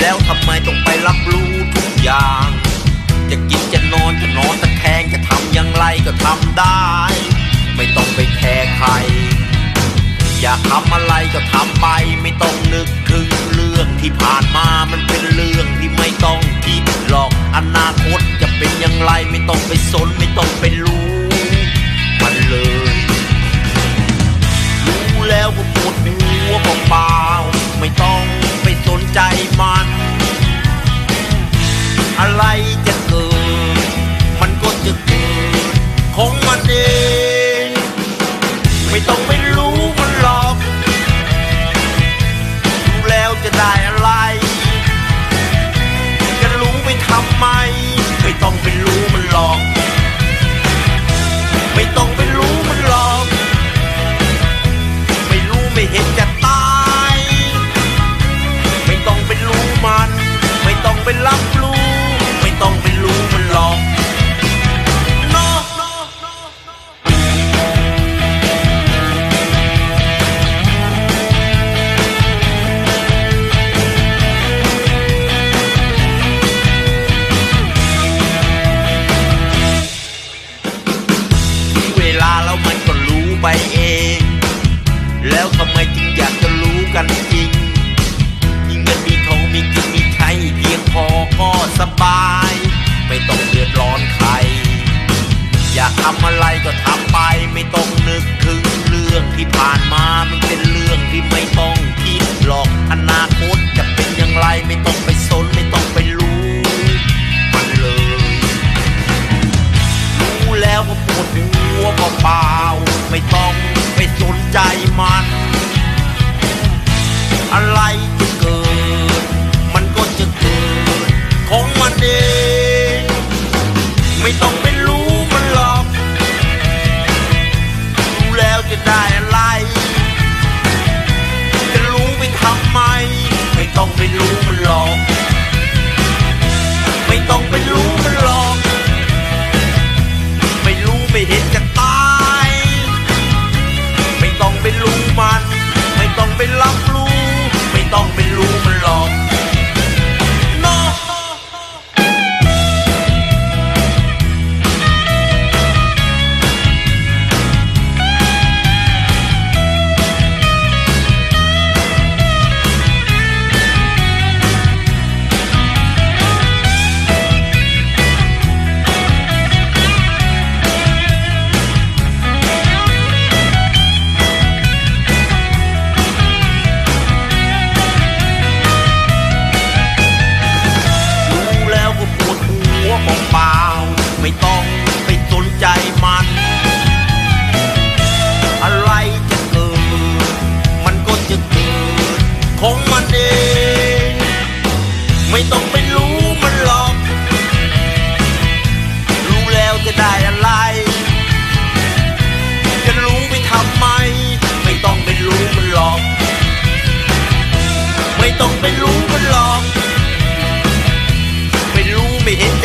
แล้วทำไมต้องไปรับรู้ทุกอย่าง จะกินจะนอนจะนอนตะแคงจะทำอย่างไรก็ทำได้ ไม่ต้องไปแคร์ใคร อยากทำอะไรก็ทำไป ไม่ต้องนึกถึงเรื่องที่ผ่านมามันเป็นเรื่องที่ไม่ต้องคิดหรอกอนาคตจะเป็นอย่างไรไม่ต้องไปสนไม่ต้องไปรู้ มันเลย รู้แล้วก็ปวดหัวเปล่าไม่ต้อง ใจมัน อะไร อยากทำอะไรก็ทำไปไม่ต้องนึกถึงเรื่องที่ผ่านมามันเป็นเรื่องที่ไม่ต้องคิดหรอกอนาคตจะเป็นอย่างไรไม่ต้องไปสนไม่ต้องไปรู้มันเลย รู้แล้วก็ปวดหัวเปล่าไม่ต้องไปสนใจมัน อะไรู้มันหลอก ไม่ต้องไปรู้มันหลอก ไม่รู้ไม่เห็นจะ me in